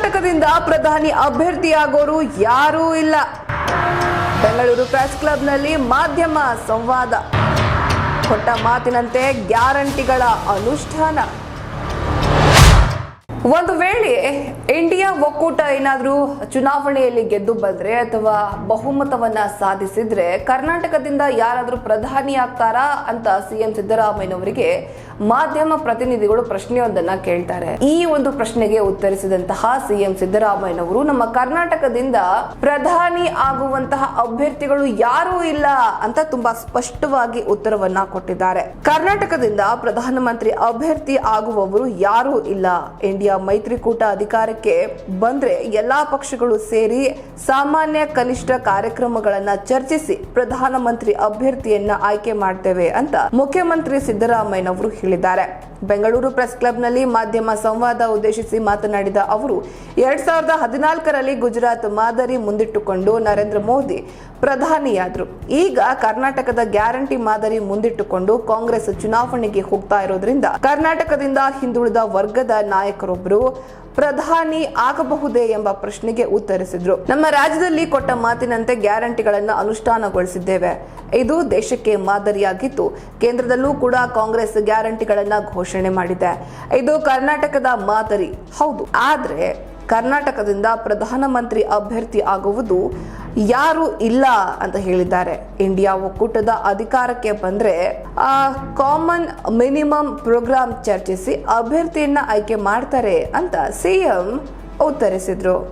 ಕರ್ನಾಟಕದಿಂದ ಪ್ರಧಾನಿ ಅಭ್ಯರ್ಥಿಯಾಗೋರು ಯಾರೂ ಇಲ್ಲ. ಬೆಂಗಳೂರು ಪ್ರೆಸ್ ಕ್ಲಬ್ನಲ್ಲಿ ಮಾಧ್ಯಮ ಸಂವಾದ. ಕೊಟ್ಟ ಮಾತಿನಂತೆ ಗ್ಯಾರಂಟಿಗಳ ಅನುಷ್ಠಾನ. ಒಂದು ವೇಳೆ ಇಂಡಿಯಾ ಒಕ್ಕೂಟ ಏನಾದರೂ ಚುನಾವಣೆಯಲ್ಲಿ ಗೆದ್ದು ಬಂದ್ರೆ ಅಥವಾ ಬಹುಮತವನ್ನ ಸಾಧಿಸಿದ್ರೆ ಕರ್ನಾಟಕದಿಂದ ಯಾರಾದರೂ ಪ್ರಧಾನಿ ಆಗ್ತಾರಾ ಅಂತ ಸಿಎಂ ಸಿದ್ದರಾಮಯ್ಯನವರಿಗೆ ಮಾಧ್ಯಮ ಪ್ರತಿನಿಧಿಗಳು ಪ್ರಶ್ನೆಯೊಂದನ್ನ ಕೇಳ್ತಾರೆ. ಈ ಒಂದು ಪ್ರಶ್ನೆಗೆ ಉತ್ತರಿಸಿದಂತಹ ಸಿಎಂ ಸಿದ್ದರಾಮಯ್ಯನವರು ನಮ್ಮ ಕರ್ನಾಟಕದಿಂದ ಪ್ರಧಾನಿ ಆಗುವಂತಹ ಅಭ್ಯರ್ಥಿಗಳು ಯಾರೂ ಇಲ್ಲ ಅಂತ ತುಂಬಾ ಸ್ಪಷ್ಟವಾಗಿ ಉತ್ತರವನ್ನ ಕೊಟ್ಟಿದ್ದಾರೆ. ಕರ್ನಾಟಕದಿಂದ ಪ್ರಧಾನಮಂತ್ರಿ ಅಭ್ಯರ್ಥಿ ಆಗುವವರು ಯಾರೂ ಇಲ್ಲ ಇಂಡಿಯಾ ಮೈತ್ರಿಕೂಟ ಅಧಿಕಾರಕ್ಕೆ ಬಂದ್ರೆ ಎಲ್ಲಾ ಪಕ್ಷಗಳು ಸೇರಿ ಸಾಮಾನ್ಯ ಕನಿಷ್ಠ ಕಾರ್ಯಕ್ರಮಗಳನ್ನ ಚರ್ಚಿಸಿ ಪ್ರಧಾನಮಂತ್ರಿ ಅಭ್ಯರ್ಥಿಯನ್ನ ಆಯ್ಕೆ ಮಾಡ್ತೇವೆ ಅಂತ ಮುಖ್ಯಮಂತ್ರಿ ಸಿದ್ದರಾಮಯ್ಯನವರು ಹೇಳಿದ್ದಾರೆ. ಬೆಂಗಳೂರು ಪ್ರೆಸ್ ಕ್ಲಬ್ನಲ್ಲಿ ಮಾಧ್ಯಮ ಸಂವಾದ ಉದ್ದೇಶಿಸಿ ಮಾತನಾಡಿದ ಅವರು, ಎರಡ್ ಸಾವಿರದ ಹದಿನಾಲ್ಕರಲ್ಲಿ ಗುಜರಾತ್ ಮಾದರಿ ಮುಂದಿಟ್ಟುಕೊಂಡು ನರೇಂದ್ರ ಮೋದಿ ಪ್ರಧಾನಿಯಾದ್ರು. ಈಗ ಕರ್ನಾಟಕದ ಗ್ಯಾರಂಟಿ ಮಾದರಿ ಮುಂದಿಟ್ಟುಕೊಂಡು ಕಾಂಗ್ರೆಸ್ ಚುನಾವಣೆಗೆ ಹೋಗ್ತಾ ಇರೋದ್ರಿಂದ ಕರ್ನಾಟಕದಿಂದ ಹಿಂದುಳಿದ ವರ್ಗದ ನಾಯಕರೊಬ್ಬರು ಪ್ರಧಾನಿ ಆಗಬಹುದೇ ಎಂಬ ಪ್ರಶ್ನೆಗೆ ಉತ್ತರಿಸಿದ್ರು. ನಮ್ಮ ರಾಜ್ಯದಲ್ಲಿ ಕೊಟ್ಟ ಮಾತಿನಂತೆ ಗ್ಯಾರಂಟಿಗಳನ್ನು ಅನುಷ್ಠಾನಗೊಳಿಸಿದ್ದೇವೆ. ಇದು ದೇಶಕ್ಕೆ ಮಾದರಿಯಾಗಿತ್ತು. ಕೇಂದ್ರದಲ್ಲೂ ಕೂಡ ಕಾಂಗ್ರೆಸ್ ಗ್ಯಾರಂಟಿಗಳನ್ನ ಘೋಷಣೆ ಮಾಡಿದೆ. ಇದು ಕರ್ನಾಟಕದ ಮಾದರಿ. ಹೌದು. ಆದ್ರೆ ಕರ್ನಾಟಕದಿಂದ ಪ್ರಧಾನಮಂತ್ರಿ ಅಭ್ಯರ್ಥಿ ಆಗುವುದು ಯಾರು ಇಲ್ಲ ಅಂತ ಹೇಳಿದ್ದಾರೆ. ಇಂಡಿಯಾ ಒಕ್ಕೂಟದ ಅಧಿಕಾರಕ್ಕೆ ಬಂದ್ರೆ, ಆ ಕಾಮನ್ ಮಿನಿಮಮ್ ಪ್ರೋಗ್ರಾಂ ಚರ್ಚಿಸಿ ಅಭ್ಯರ್ಥಿಯನ್ನ ಆಯ್ಕೆ ಮಾಡ್ತಾರೆ ಅಂತ ಸಿಎಂ ಉತ್ತರಿಸಿದ್ರು.